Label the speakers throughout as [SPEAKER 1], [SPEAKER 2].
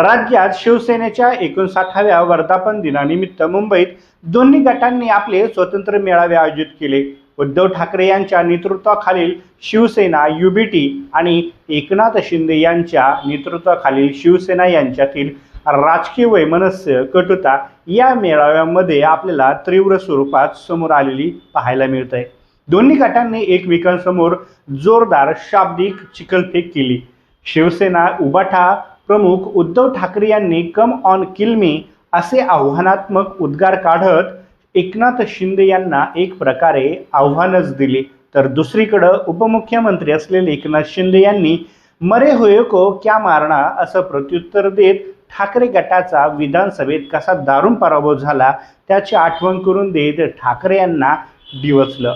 [SPEAKER 1] राज्यात शिवसेनेच्या एकोणसाठाव्या वर्धापन दिनानिमित्त मुंबईत दोन्ही गटांनी आपले स्वतंत्र मेळावे आयोजित केले. उद्धव ठाकरे यांच्या नेतृत्वाखालील शिवसेना युबीटी आणि एकनाथ शिंदे यांच्या नेतृत्वाखालील शिवसेना यांच्यातील राजकीय वैमनस्य कटुता या मेळाव्यामध्ये आपल्याला तीव्र स्वरूपात समोर आलेली पाहायला मिळत आहे दोन्ही गटांनी एकमेकांसमोर जोरदार शाब्दिक चिखलफेक केली. शिवसेना उबाठा प्रमुख उद्धव ठाकरे यांनी कम ऑन किल मी असे आव्हानात्मक उद्गार काढत एकनाथ शिंदे यांना एक प्रकारे आव्हानच दिले. तर दुसरीकडं उपमुख्यमंत्री असलेले एकनाथ शिंदे यांनी मरे होय को क्या मारणा? असं प्रत्युत्तर देत ठाकरे गटाचा विधानसभेत कसा दारुण पराभव झाला त्याची आठवण करून देत ठाकरे यांना डिवचलं.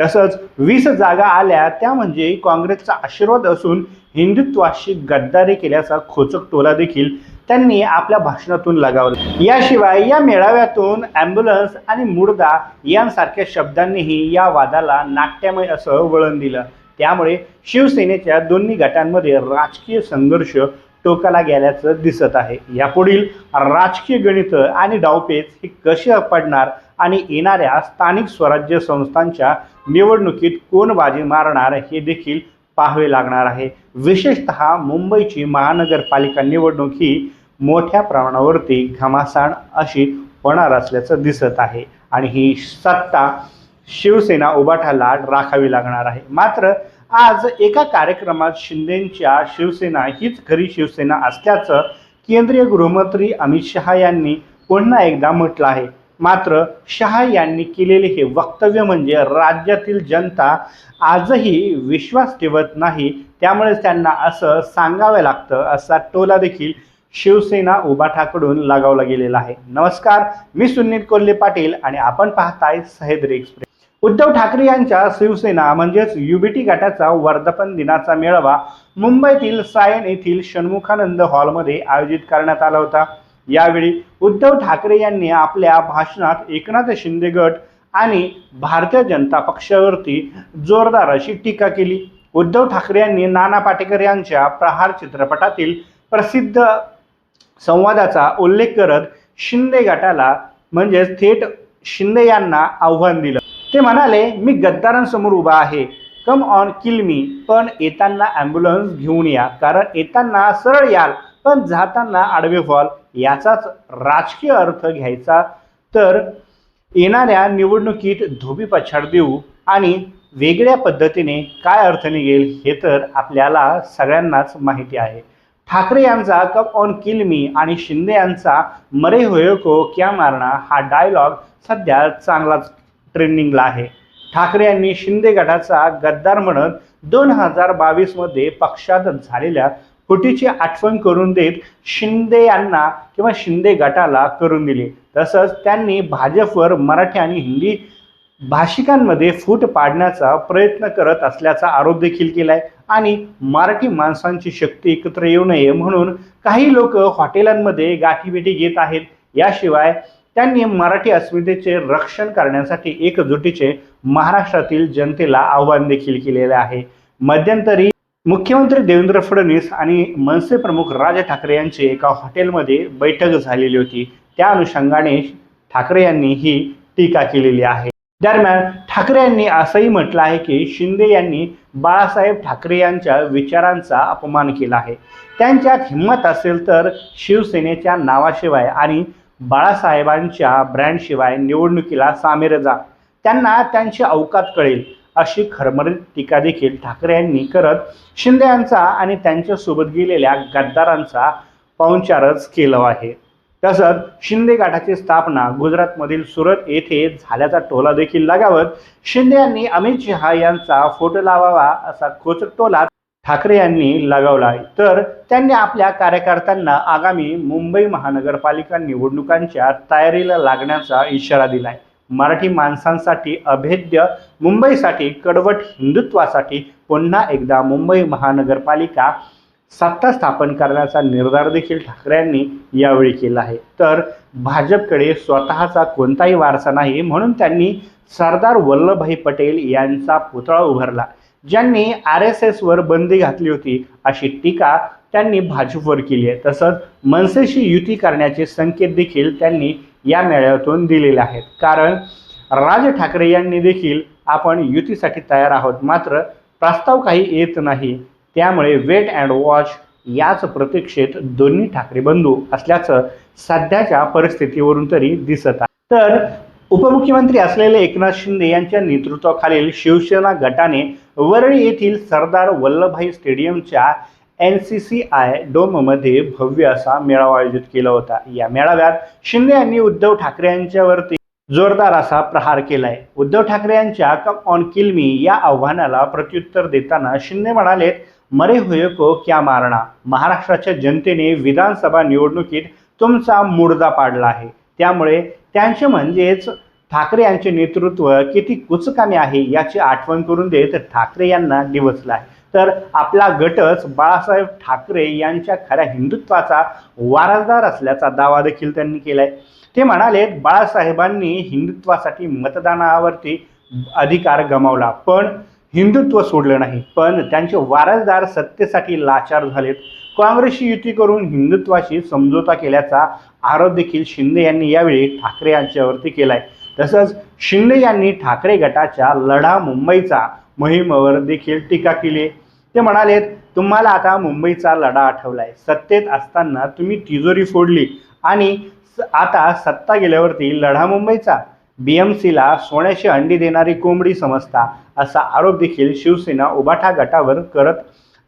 [SPEAKER 1] तसंच वीस जागा आल्या त्या म्हणजे काँग्रेसचा आशीर्वाद असून हिंदुत्वाशी गद्दारी केल्याचा खोचक टोला देखील त्यांनी आपल्या भाषणातून लगावला. याशिवाय या मेळाव्यातून ॲम्ब्युलन्स आणि मुर्दा यांसारख्या शब्दांनीही या वादाला नाट्यमय असं वळण दिलं. त्यामुळे शिवसेनेच्या दोन्ही गटांमध्ये राजकीय संघर्ष टोकाला गेल्याचं दिसत आहे. यापुढील राजकीय गणित आणि डावपेच हे कसे पडणार आणि येणाऱ्या स्थानिक स्वराज्य संस्थांच्या निवडणुकीत कोण बाजी मारणार हे देखील पाहावे लागणार आहे. विशेषतः मुंबईची महानगरपालिका निवडणूक ही मोठ्या प्रमाणावरती घमासाण अशी होणार असल्याचं दिसत आहे आणि ही सत्ता शिवसेना उभाठाला राखावी लागणार आहे. मात्र आज एका कार्यक्रमात शिंदेच्या शिवसेना हीच खरी शिवसेना असल्याचं केंद्रीय गृहमंत्री अमित शहा यांनी पुन्हा एकदा म्हटलं आहे. मात्र शहा यांनी केलेले हे वक्तव्य म्हणजे राज्यातील जनता आजही विश्वास ठेवत नाही त्यामुळे त्यांना असं सांगावं लागतं असा टोला देखील शिवसेना उबाठाकडून लगावला गेलेला आहे. नमस्कार मी सुनील कोल्हे पाटील आणि आपण पाहताय सह्याद्री एक्सप्रेस. उद्धव ठाकरे यांच्या शिवसेना म्हणजेच युबीटी गटाचा वर्धापन दिनाचा मेळावा मुंबईतील सायन येथील षण्मुखानंद हॉलमध्ये आयोजित करण्यात आला होता. यावेळी उद्धव ठाकरे यांनी आपल्या भाषणात एकनाथ शिंदे गट आणि भारतीय जनता पक्षावरती जोरदार अशी टीका केली. उद्धव ठाकरे यांनी नाना पाटेकर यांच्या प्रहार चित्रपटातील प्रसिद्ध संवादाचा उल्लेख करत शिंदे गटाला म्हणजेच थेट शिंदे यांना आव्हान दिलं. ते म्हणाले मी गद्दारांसमोर उभा आहे. कम ऑन किल मी पण येताना ॲम्ब्युलन्स घेऊन या. कारण येताना सरळ याल पण जाताना आडवे व्हाल. याचाच राजकीय अर्थ घ्यायचा तर येणाऱ्या निवडणुकीत धोबी पछाड देऊ आणि वेगळ्या पद्धतीने काय अर्थ निघेल हे तर आपल्याला सगळ्यांनाच माहिती आहे. ठाकरे यांचा कप ऑन किल मी आणि शिंदे यांचा मरे होयो को क्या मारणा हा डायलॉग सध्या चांगलाच ट्रेंडिंगला आहे. ठाकरे यांनी शिंदे गटाचा गद्दार म्हणत दोन हजार बावीसमध्ये पक्षात झालेल्या फुटीची आठवण करून देत शिंदे यांना किंवा शिंदे गटाला करून दिली. तसंच त्यांनी भाजपवर मराठी आणि हिंदी भाषिकांमध्ये फूट पाडण्याचा प्रयत्न करत असल्याचा आरोप देखील केला आहे आणि मराठी माणसांची शक्ती एकत्र येऊ नये म्हणून काही लोक हॉटेलांमध्ये गाठीभेटी घेत आहेत. याशिवाय त्यांनी मराठी अस्मितेचे रक्षण करण्यासाठी एकजुटीचे महाराष्ट्रातील जनतेला आव्हान देखील केलेले आहे. मध्यंतरी मुख्यमंत्री देवेंद्र फडणवीस आणि मनसे प्रमुख राज ठाकरे यांची एका हॉटेलमध्ये बैठक झालेली होती. त्या अनुषंगाने ठाकरे यांनी ही टीका केलेली आहे. दरम्यान ठाकरे यांनी असंही म्हटलं आहे की शिंदे यांनी बाळासाहेब ठाकरे यांच्या विचारांचा अपमान केला आहे. त्यांच्यात हिंमत असेल तर शिवसेनेच्या नावाशिवाय आणि बाळासाहेबांच्या ब्रँडशिवाय निवडणुकीला सामेर जा. त्यांना त्यांची अवकात कळेल अशी खरमरीत टीका देखील ठाकरे यांनी करत शिंदे यांचा आणि त्यांच्यासोबत गेलेल्या गद्दारांचा पाहुणचारच केलं आहे. तसंच शिंदे गाठाची स्थापना गुजरातमधील सुरत येथे झाल्याचा टोला देखील लगावत शिंदे यांनी अमित शहा यांचा फोटो लावावा असा खोचक टोला ठाकरे यांनी लगावला आहे. तर त्यांनी आपल्या कार्यकर्त्यांना आगामी मुंबई महानगरपालिका निवडणुकांच्या तयारीला लागण्याचा इशारा दिलाय. मराठी माणसांसाठी अभेद्य मुंबईसाठी कडवट हिंदुत्वासाठी पुन्हा एकदा मुंबई महानगरपालिका सत्ता स्थापन करण्याचा निर्धार देखील ठाकरेंनी यावेळी केला आहे. तर भाजपकडे स्वतःचा कोणताही वारसा नाही म्हणून त्यांनी सरदार वल्लभभाई पटेल यांचा पुतळा उभारला. ज्यांनी आर एस एसवर बंदी घातली होती अशी टीका त्यांनी भाजपवर केली आहे. तसंच मनसेशी युती करण्याचे संकेत देखील त्यांनी या मेळाव्यातून दिलेले आहेत. कारण राज ठाकरे यांनी देखील आपण युतीसाठी तयार आहोत. मात्र प्रस्ताव काही येत नाही. त्यामुळे वेट अँड वॉच याच प्रतीक्षेत दोन्ही ठाकरे बंधू असल्याचं सध्याच्या परिस्थितीवरून तरी दिसत आहे. तर उपमुख्यमंत्री असलेले एकनाथ शिंदे यांच्या नेतृत्वाखालील शिवसेना गटाने वरळी येथील सरदार वल्लभभाई स्टेडियमच्या एन सी सी आय डोममध्ये भव्य असा मेळावा आयोजित केला होता. या मेळाव्यात शिंदे यांनी उद्धव ठाकरे यांच्यावरती जोरदार असा प्रहार केलाय. उद्धव ठाकरे यांच्या कम ऑन किल मी या आव्हानाला प्रत्युत्तर देताना शिंदे म्हणालेत मरे होय को क्या मारणा महाराष्ट्राच्या जनतेने विधानसभा निवडणुकीत तुमचा मुडदा पाडला आहे. त्यामुळे त्यांचे म्हणजेच ठाकरे यांचे नेतृत्व किती कुचकामी आहे याची आठवण करून देत ठाकरे यांना डिवचला आहे. तर आपला गटच बाळासाहेब ठाकरे यांच्या खऱ्या हिंदुत्वाचा वारसदार असल्याचा दावा देखील त्यांनी केलाय. ते म्हणाले बाळासाहेबांनी हिंदुत्वासाठी मतदानावरती अधिकार गमावला पण हिंदुत्व सोडलं नाही पण त्यांचे वारसदार सत्तेसाठी लाचार झालेत. काँग्रेसशी युती करून हिंदुत्वाशी समझोता केल्याचा आरोप देखील शिंदे यांनी यावेळी ठाकरे यांच्यावरती केलाय. तसंच शिंदे यांनी ठाकरे गटाच्या लढा मुंबईचा मोहिमेवर देखील टीका केली. ते म्हणालेत तुम्हाला आता मुंबईचा लढा आठवलाय. सत्तेत असताना तुम्ही तिजोरी फोडली आणि स- आता सत्ता गेल्यावरती लढा मुंबईचा. बीएमसीला सोन्याची अंडी देणारी कोंबडी समजता असा आरोप देखील शिवसेना उबाठा गटावर करत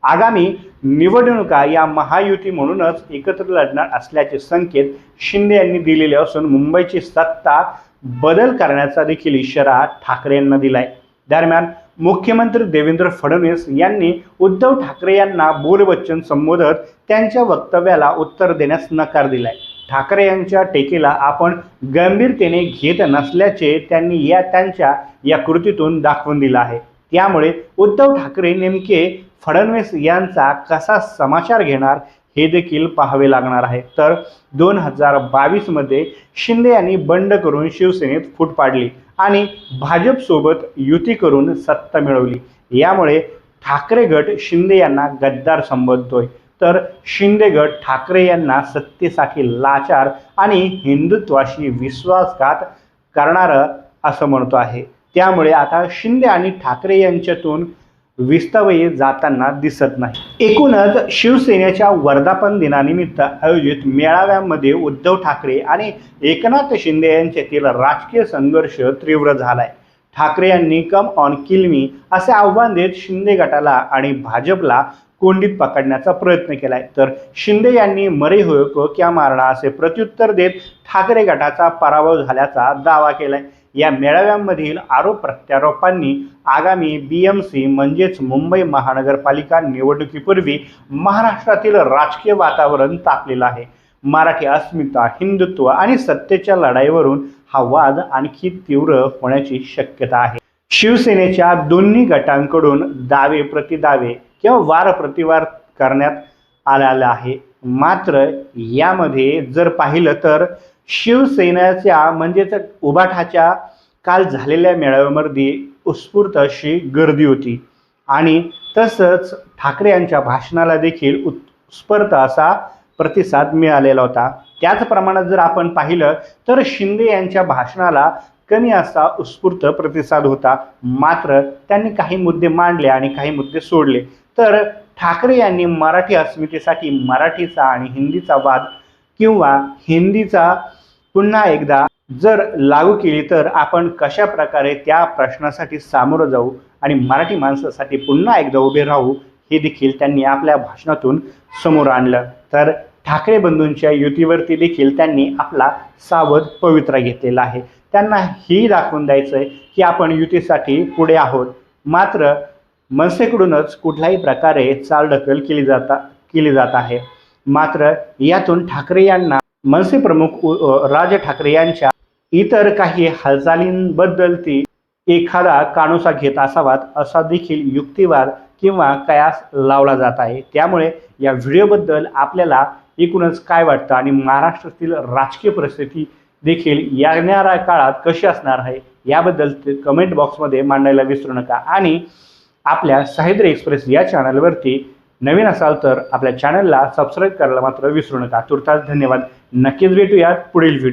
[SPEAKER 1] आगामी निवडणुका या महायुती म्हणूनच एकत्र लढणार असल्याचे संकेत शिंदे यांनी दिलेले असून मुंबईची सत्ता बदल करण्याचा देखील इशारा ठाकरे यांना दिलाय. दरम्यान मुख्यमंत्री देवेंद्र फडणवीस यांनी उद्धव ठाकरे यांना बोलवच्चन संबोधत त्यांच्या वक्तव्याला उत्तर देण्यास नकार दिलाय. ठाकरे यांच्या टेकेला आपण गंभीरतेने घेत नसल्याचे त्यांनी या त्यांच्या या कृतीतून दाखवून दिलं आहे. त्यामुळे उद्धव ठाकरे नेमके फडणवीस यांचा कसा समाचार घेणार हे देखील पाहावे लागणार आहे. तर दोन हजार बावीसमध्ये शिंदे यांनी बंड करून शिवसेनेत फूट पाडली आणि भाजपसोबत युती करून सत्ता मिळवली. यामुळे ठाकरे गट शिंदे यांना गद्दार संबोधतोय. तर शिंदे गट ठाकरे यांना सत्तेसाठी लाचार आणि हिंदुत्वाशी विश्वासघात करणारं असं म्हणतो आहे. त्यामुळे आता शिंदे आणि ठाकरे यांच्यातून विस्तवये जाताना दिसत नाही. एकूणच शिवसेनेच्या वर्धापन दिनानिमित्त आयोजित मेळाव्यामध्ये उद्धव ठाकरे आणि एकनाथ शिंदे यांच्यातील राजकीय संघर्ष तीव्र झालाय. ठाकरे यांनी कम ऑन किलमी असे आव्हान देत शिंदे गटाला आणि भाजपला कोंडीत पकडण्याचा प्रयत्न केलाय. तर शिंदे यांनी मरे होय को क्या मारणा असे प्रत्युत्तर देत ठाकरे गटाचा पराभव झाल्याचा दावा केलाय. या मेळाव्यांमधील आरोप प्रत्यारोपांनी आगामी बी एम सी म्हणजेच मुंबई महानगरपालिका निवडणुकीपूर्वी महाराष्ट्रातील राजकीय वातावरण तापलेलं आहे. मराठी अस्मिता हिंदुत्व आणि सत्तेच्या लढाईवरून हा वाद आणखी तीव्र होण्याची शक्यता आहे. शिवसेनेच्या दोन्ही गटांकडून दावे प्रतिदावे किंवा वार प्रतिवार करण्यात आलेला आहे. मात्र यामध्ये जर पाहिलं तर शिवसेनेच्या म्हणजेच उबाठाच्या काल झालेल्या मेळाव्यामध्ये उत्स्फूर्त अशी गर्दी होती. आणि तसंच ठाकरे यांच्या भाषणाला देखील उत्स्फूर्त असा प्रतिसाद मिळालेला होता. त्याच प्रमाणात जर आपण पाहिलं तर शिंदे यांच्या भाषणाला कमी असा उत्स्फूर्त प्रतिसाद होता. मात्र त्यांनी काही मुद्दे मांडले आणि काही मुद्दे सोडले. तर ठाकरे यांनी मराठी अस्मितेसाठी मराठीचा आणि हिंदीचा वाद किंवा हिंदीचा पुन्हा एकदा जर लागू केली तर आपण कशा प्रकारे त्या प्रश्नासाठी सामोरं जाऊ आणि मराठी माणसासाठी पुन्हा एकदा उभे राहू हे देखील त्यांनी आपल्या भाषणातून समोर आणलं. तर ठाकरे बंधूंच्या युतीवरती देखील त्यांनी आपला सावध पवित्रा घेतलेला आहे. त्यांना ही दाखवून द्यायचं आहे की आपण युतीसाठी पुढे आहोत. मात्र मनसेकडूनच कुठल्याही प्रकारे चालढकल केली जाता केली जात आहे. मात्र यातून ठाकरे यांना मनसे प्रमुख उ- राज ठाकरे यांच्या इतर काही हालचालींबद्दल ती एखादा कानोसा घेत असावात असा देखील युक्तिवाद किंवा कयास लावला जात आहे. त्यामुळे या व्हिडिओबद्दल आपल्याला एकूणच काय वाटतं आणि महाराष्ट्रातील राजकीय परिस्थिती देखील येणाऱ्या काळात कशी असणार आहे याबद्दल कमेंट बॉक्समध्ये मांडायला विसरू नका. आणि आपल्या सह्याद्री एक्सप्रेस या चॅनलवरती नवीन असाल तर आपल्या चॅनलला सबस्क्राईब करायला मात्र विसरू नका. तुर्तास धन्यवाद. नक्कीच भेटूयात पुढील व्हिडिओ